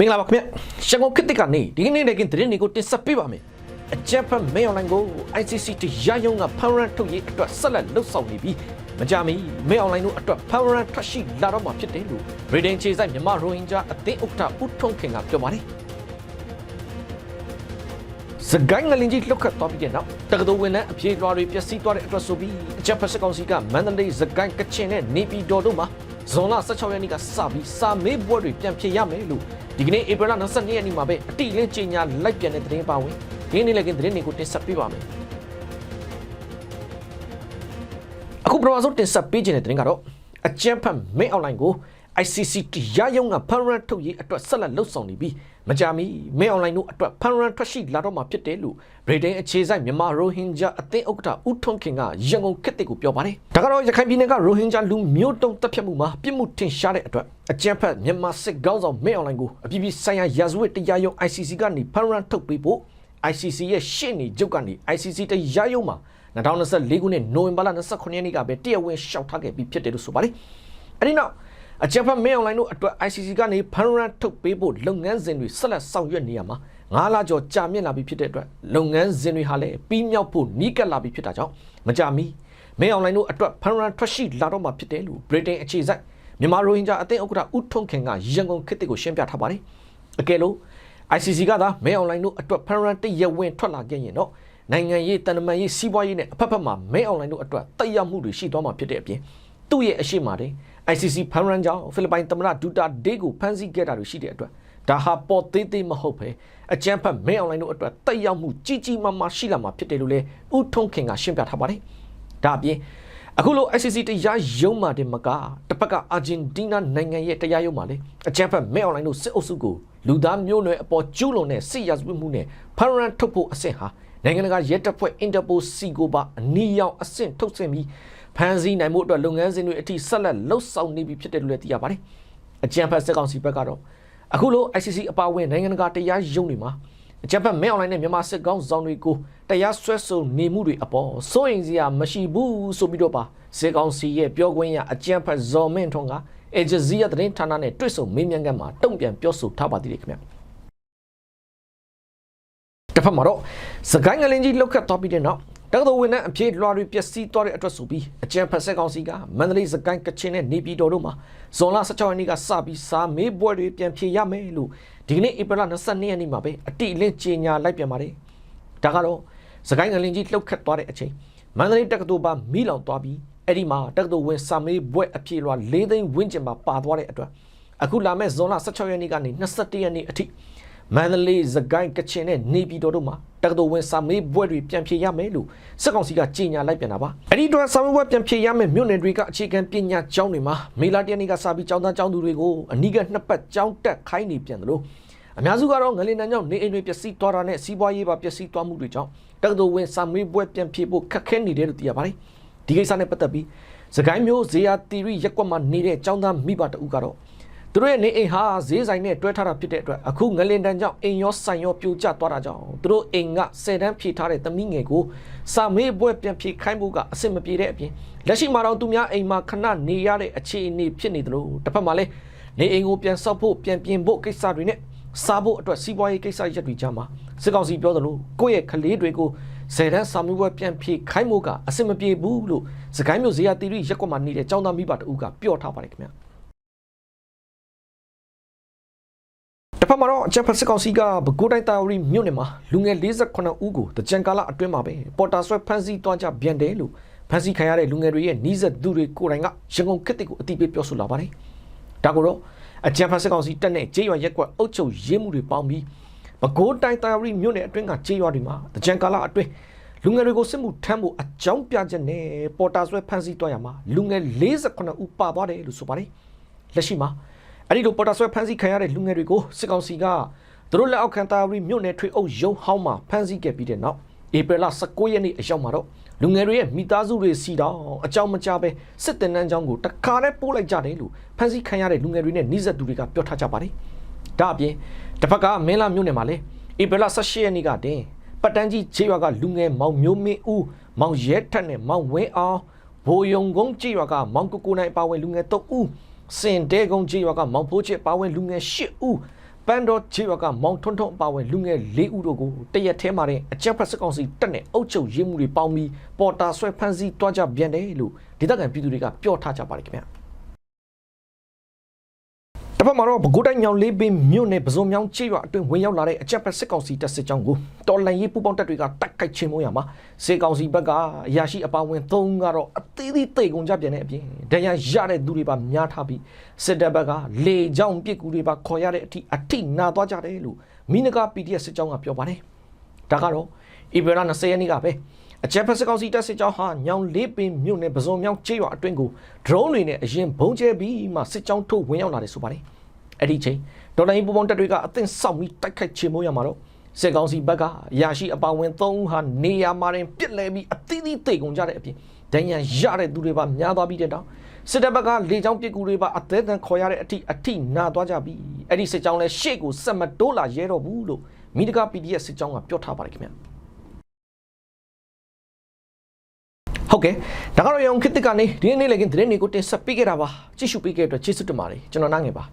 မင်္ဂလာပါခင်ဗျရှန်ကုန်ခေတ်တစ်ကနေဒီကနေ့လည်းကင်းသတင်းတွေကိုတင်ဆက်ပေးပါမယ်အကြံဖတ်မဲအွန်လိုင်းကို ICC တရားရုံးကဖန်ရန်ထုတ်ရေးအတွက်ဆက်လက်လှုပ်ဆောင်နေပြီးမကြမီမဲအွန်လိုင်းတို့အတွက်ဖန်ရန်ထွက်ရှိလာတော့မှာဖြစ်တယ်လို့ဗြိတိန်ခြေဆိုင်မြန်မာရိုဟင်ဂျာအသင်းဥက္ကဋ္ဌဦးထွန်းခင်ကပြောပါတယ်စကိုင်းငလင်ကြီးလှုပ်ခတ်သွားပြီးတဲ့နောက်တက္ကသိုလ်ဝန်ထမ်းအပြေလွှာတွေပျက်စီးသွားတဲ့အတွက်ဆိုပြီးအကြံဖတ်စကောင်စီကမန္တလေးစကိုင်းကချင်နဲ့နေပြည်တော်တို့မှာဇွန်လ16ရက်နေ့ကစပြီးစာမေးပွဲတွေပြန်ဖြေရမယ်လို့ ဒီကနေ့ဧပြီလ22ရက်နေ့မှာပဲအတိအလင်းကြေညာလိုက်ပြန်တဲ့သတင်းပါဝင်ဒီနေ့လည်းကသတင်းတွေကိုတင်ဆက်ပေးပါမယ်အခုပထမဆုံးတင်ဆက်ပေးခြင်းတဲ့သတင်းကတော့အကြံဖတ်မင်းအွန်လိုင်းကို ICC တရားရုံးကဖန်ရန်ထုတ်ရေးအတွက်ဆက်လက်လှုပ်ဆောင်နေပြီးမကြာမီမင်းအွန်လိုင်းတို့အတွက်ဖန်ရန်ထွက်ရှိလာတော့မှာဖြစ်တယ်လို့ဗြိတိန်အခြေစိုက်မြန်မာရိုဟင်ဂျာအသင်းဥက္ကဋ္ဌဦးထွန်းခင်ကရန်ကုန်ခေတ်တစ်ကိုပြောပါတယ်။ဒါကတော့ရခိုင်ပြည်နယ်ကရိုဟင်ဂျာလူမျိုးတုံးတပ်ဖြတ်မှုမှာပြစ်မှုထင်ရှားတဲ့အတွက်အကြမ်းဖက်မြန်မာစစ်ကောင်းဆောင်မင်းအွန်လိုင်းကိုအပြည်ပြည်ဆိုင်ရာရာဇဝတ်တရားရုံး ICC ကနေဖန်ရန်ထုတ်ပေးဖို့ ICC ရဲ့ရှေ့နေချုပ်ကနေ ICC တရားရုံးမှာ2024ခုနှစ်နိုဝင်ဘာလ29ရက်နေ့ကပဲတရားဝင်ရှောက်ထားခဲ့ပြီးဖြစ်တယ်လို့ဆိုပါတယ်။အဲဒီနောက် အကြံဖတ်မင်းအွန်လိုင်းတို့အတွက် ICC ကနေဖန်ရန်ထုတ်ပေးဖို့လုပ်ငန်းစဉ်တွေဆက်လက်ဆောင်ရွက်နေရမှာ9လကျော်ကြာမြင့်လာပြီဖြစ်တဲ့အတွက်လုပ်ငန်းစဉ်တွေဟာလည်းပြီးမြောက်ဖို့နီးကပ်လာပြီဖြစ်တာကြောင့်မကြမီမင်းအွန်လိုင်းတို့အတွက်ဖန်ရန်ထွက်ရှိလာတော့မှာဖြစ်တယ်လို့ဗြိတိန်အခြေစိုက်မြန်မာရိုဟင်ဂျာအသင်းဥက္ကဋ္ဌဦးထွန်းခင်ကရန်ကုန်ခေတ်ကိုရှင်းပြထားပါတယ်အကယ်လို့ ICC ကသာမဲအွန်လိုင်းတို့အတွက်ဖန်ရန်တရဝင်ထွက်လာခဲ့ရင်တော့နိုင်ငံရေးတန်တမာရေးစီးပွားရေးနဲ့အဖက်ဖက်မှာမဲအွန်လိုင်းတို့အတွက်တက်ရောက်မှုတွေရှိသွားမှာဖြစ်တဲ့အပြင်သူ့ရဲ့အရှိမတဲ့ ICC ဖန်ရန်ကြောင့်ဖိလစ်ပိုင်သမ္မတဒူတာဒေးကိုဖမ်းဆီးခဲ့တာတွေရှိတဲ့အတွက်ဒါဟာပေါ်သေးသေးမဟုတ်ပဲအကြမ်းဖက်မဲအွန်လိုင်းတို့အတွက်တက်ရောက်မှုကြီးကြီးမားမားရှိလာမှာဖြစ်တယ်လို့လည်းဦးထွန်းခင်ကရှင်းပြထားပါတယ်ဒါအပြင်အခုလို ICC တရားရုံးမှာတင်မကတစ်ဖက်ကအာဂျင်တီးနားနိုင်ငံရဲ့တရားရုံးမှာလေအကြမ်းဖက်မဲအွန်လိုင်းတို့စစ်အုပ်စုကိုလူသားမျိုးနွယ်အပေါ်ကျူးလွန်တဲ့စစ်ရာဇဝတ်မှုနဲ့ဖန်ရန်ထုတ်ဖို့အဆင့်ဟာနိုင်ငံတကာရဲတပ်ဖွဲ့ Interpol စီကိုပါအနီးရောက်အဆင့်ထုတ်ဆင့်ပြီး ဖမ်းဆီးနိုင်မှုအတွက်လုပ်ငန်းစဉ်တွေအထိဆက်လက်လှုပ်ဆောင်နေပြီဖြစ်တယ်လို့လည်းသိရပါတယ်။အကြံဖတ်စစ်ကောင်စီဘက်ကတော့အခုလို ICC အပါအဝင်နိုင်ငံတကာတရားရုံးတွေမှာအကြံဖတ်မဲအွန်လိုင်းနဲ့မြန်မာစစ်ကောင်ဆောင်တွေကိုတရားစွဲဆိုနေမှုတွေအပေါ်စိုးရိမ်စရာမရှိဘူးဆိုပြီးတော့ပါစစ်ကောင်စီရဲ့ပြောခွင့်ရအကြံဖတ်ဇော်မင်းထွန်းကအဂျဇီယာသတင်းဌာနနဲ့တွေ့ဆုံမေးမြန်းခန်းမှာတုံ့ပြန်ပြောဆိုထားပါသေးတယ်ခင်ဗျာ တစ်ဖက်မှာတော့စကိုင်းငလင်ကြီးလောက်ခတ်သွားပြီးတဲ့နောက်တက္ကသိုလ်ဝန်ထမ်းအဖြစ်လွှာတွေပျက်စီးသွားတဲ့အတွက်ဆိုပြီးအကြံဖတ်ဆက်ကောင်စီကမန္တလေးစကိုင်းကချင်နဲ့နေပြည်တော်တို့မှာဇွန်လ16ရက်နေ့ကစပြီးစာမေးပွဲတွေပြန်ဖြေရမယ်လို့ဒီကနေ့ဧပြီလ22ရက်နေ့မှာပဲအတိအလင်းကြေညာလိုက်ပြန်ပါတယ်ဒါကတော့စကိုင်းငလင်ကြီးလှုပ်ခတ်သွားတဲ့အချိန်မန္တလေးတက္ကသိုလ်ပါမိလောင်သွားပြီးအဲ့ဒီမှာတက္ကသိုလ်ဝင်စာမေးပွဲအဖြစ်လွှာ၄သိန်းဝန်းကျင်မှာပါသွားတဲ့အတွက်အခုလာမယ့်ဇွန်လ16ရက်နေ့ကနေ21ရက်နေ့အထိ မန္တလေးစကိုင်းကချင်နဲ့နေပြည်တော်တို့မှာတက္ကသိုလ်ဝင်စာမေးပွဲတွေပြန်ဖြေရမယ်လို့စစ်ကောင်စီကကြေညာလိုက်ပြန်တာပါအဲ့ဒီအတွက်စာမေးပွဲပြန်ဖြေရမယ်မြို့နယ်တွေကအခြေခံပညာကျောင်းတွေမှာမေလာတရနေ့ကစပြီးကျောင်းသားကျောင်းသူတွေကိုအနီးကနှစ်ပတ်ကျောင်းတက်ခိုင်းနေပြန်တယ်လို့အများစုကတော့ငလင်တန်းကြောင့်နေအိမ်တွေပျက်စီးသွားတာနဲ့စီးပွားရေးပါပျက်စီးသွားမှုတွေကြောင့်တက္ကသိုလ်ဝင်စာမေးပွဲပြန်ဖြေဖို့ခက်ခဲနေတယ်လို့သိရပါတယ်ဒီကိစ္စနဲ့ပတ်သက်ပြီးစကိုင်းမျိုးဇေယတီရီရက်ကွက်မှာနေတဲ့ကျောင်းသားမိဘတအုပ်ကတော့ သူတို့ရဲ့နေအိမ်ဟာဈေးဆိုင်နဲ့တွဲထားတာဖြစ်တဲ့အတွက်အခုငလင်တန်းကြောင့်အိမ်ရောဆိုင်ရောပြိုကျသွားတာကြောင့်သူတို့အိမ်ကဆယ်တန်းဖြေထားတဲ့သမီးငယ်ကိုစာမေးပွဲပြန်ဖြေခိုင်းဖို့ကအဆင်မပြေတဲ့အပြင်လက်ရှိမှာတော့သူများအိမ်မှာခဏနေရတဲ့အခြေအနေဖြစ်နေတယ်လို့တစ်ဖက်မှာလည်းနေအိမ်ကိုပြန်ဆောက်ဖို့ပြန်ပြင်ဖို့ကိစ္စတွေနဲ့စားဖို့အတွက်စီးပွားရေးကိစ္စရက်တွေကြားမှာစစ်ကောင်စီပြောသလိုကိုယ့်ရဲ့ကလေးတွေကိုဇယ်တန်းစာမေးပွဲပြန်ဖြေခိုင်းဖို့ကအဆင်မပြေဘူးလို့စကိုင်းမျိုးဇေယတီရီရက်ကွက်မှာနေတဲ့ចောင်းသားမိဘတအုပ်ကပြောထားပါတယ်ခင်ဗျာ တစ်ဖက်မှာတော့အချက်ဖက်စစ်ကောင်စီကပဲခူးတိုင်းတာဝရီမြို့နယ်မှာလူငယ်48ဦးကိုတကြံကာလအတွင်းမှာပဲပေါ်တာဆွဲဖမ်းဆီးသွားကြပြန်တယ်လို့ဖမ်းဆီးခံရတဲ့လူငယ်တွေရဲ့နှီးဆက်သူတွေကိုယ်တိုင်ကရန်ကုန်ခေတ်ကိုအတိပေးပြောဆိုလာပါတယ်။ဒါကိုတော့အကြံဖတ်စစ်ကောင်စီတက်တဲ့ကြေးရွာရက်ကွက်အုပ်ချုပ်ရေးမှုတွေပေါင်းပြီးပဲခူးတိုင်းတာဝရီမြို့နယ်အတွင်းကကြေးရွာတွေမှာတကြံကာလအတွင်းလူငယ်တွေကိုစစ်မှုထမ်းဖို့အကြောင်းပြချက်နဲ့ပေါ်တာဆွဲဖမ်းဆီးသွားရမှာလူငယ်48ဦးပါသွားတယ်လို့ဆိုပါတယ်။လက်ရှိမှာ အဲ့ဒီလိုပေါ်တာဆွဲဖမ်းဆီးခံရတဲ့လူငယ်တွေကိုစစ်ကောင်စီကသူတို့လက်အောက်ခံတာဝရီမြို့နယ်ထွေအုပ်ရုံးဟောင်းမှာဖမ်းဆီးခဲ့ပြီးတဲ့နောက်ဧပြီလ19ရက်နေ့အရောက်မှာတော့လူငယ်တွေရဲ့မိသားစုတွေစီတောင်းအကြောင်းမကြားပဲစစ်တင်နှန်းကြောင်းကိုတခါတည်းပို့လိုက်ကြတယ်လို့ဖမ်းဆီးခံရတဲ့လူငယ်တွေနဲ့နှိစက်သူတွေကပြောထားကြပါတယ်။ဒါအပြင်တစ်ဖက်ကမင်းလာမြို့နယ်မှာလည်းဧပြီလ18ရက်နေ့ကတင်ပတ်တန်းကြီးခြေရွာကလူငယ်မောင်မျိုးမင်းဦးမောင်ရဲထက်နဲ့မောင်ဝင်းအောင်ဘိုးယုံကုန်းခြေရွာကမောင်ကိုကိုနိုင်ပါဝင်လူငယ်3ဦး စင်တဲကုန်းခြေရွာကမောင်ဖိုးချစ်ပါဝင်လူငယ်10ဦးပပန်းတော်ချေရွာကမောင်ထွန်းထွန်းအပါအဝင်လူငယ်၄ဦးတို့ကိုတရက်ထဲမှာတဲ့အကြက်ဖက်စစ်ကောင်စီတပ်နဲ့အုပ်ချုပ်ရေးမှုတွေပေါင်းပြီးပေါ်တာဆွဲဖမ်းဆီးတွားကြပြန်တယ်လို့ဒေသခံပြည်သူတွေကပြောထားကြပါတယ်ခင်ဗျာ တစ်ဖက်မှာတော့ပဲခူးတိုင်းညောင်လေးပင်မြို့နယ်ပဇွန်မြောင်းချေရွာအတွင်းဝင်ရောက်လာတဲ့အကြက်ဖက်စစ်ကောင်စီတပ်စစ်ကြောင်းကိုတော်လန်ရေးပူပေါင်းတပ်တွေကတိုက်ခိုက်ချင်းမိုးရမှာစစ်ကောင်စီဘက်ကအရာရှိအပါအဝင်၃ကတော့အသေးသေးတိတ်ကုန်ကြပြန်တဲ့အပြင်ဒဏ်ရာရတဲ့သူတွေပါများထားပြီးစစ်တပ်ဘက်ကလေကြောင်းပစ်ကူတွေပါခေါ်ရတဲ့အထိအထိနာသွားကြတယ်လို့မိနက PDF စစ်ကြောင်းကပြောပါတယ်ဒါကတော့ဧပြီလ20ရက်နေ့ကပဲအချက်ဖက်စကောင်စီတပ်စစ်ကြောင်းဟာညောင်လေးပင်မြို့နယ်ပဇွန်မြောင်းကျေးရွာအတွင်းကို drone တွေနဲ့အရင်ဘုံကျဲပြီးမှစစ်ကြောင်းထုတ်ဝင်ရောက်လာတယ်ဆိုပါတယ် အဲ့ဒီချိန်ဒေါ်လာရင်းပူပေါင်းတပ်တွေကအသင့်ဆောက်ပြီးတိုက်ခိုက်ချေမိုးရမှာတော့စစ်ကောင်စီဘက်ကရာရှိအပါဝင်3ဦးဟာနေရာမှာတင်ပြစ်လဲပြီးအသီးသီးတိတ်ကုန်ကြတဲ့အပြင်ဒဏ်ရာရတဲ့သူတွေပါများသွားပြီးတဲ့တောင်စစ်တပ်ဘက်ကလေကြောင်းပစ်ကူတွေပါအသေးအံခေါ်ရတဲ့အထိအထိနာသွားကြပြီးအဲ့ဒီစစ်ကြောင်းလဲရှေ့ကိုဆက်မတိုးလာရဲတော့ဘူးလို့မိဒက PDF စစ်ကြောင်းကပြောထားပါတယ်ခင်ဗျာဟုတ်ကဲ့ဒါကတော့ရောင်ခစ်တစ်ကနေဒီနေ့လည်းကင်းသတင်းတွေကိုတင်ဆက်ပေးခဲ့တာပါကြည့်ရှုပေးခဲ့တဲ့အတွက်ကျေးဇူးတင်ပါတယ်ကျွန်တော်နားငယ်ပါ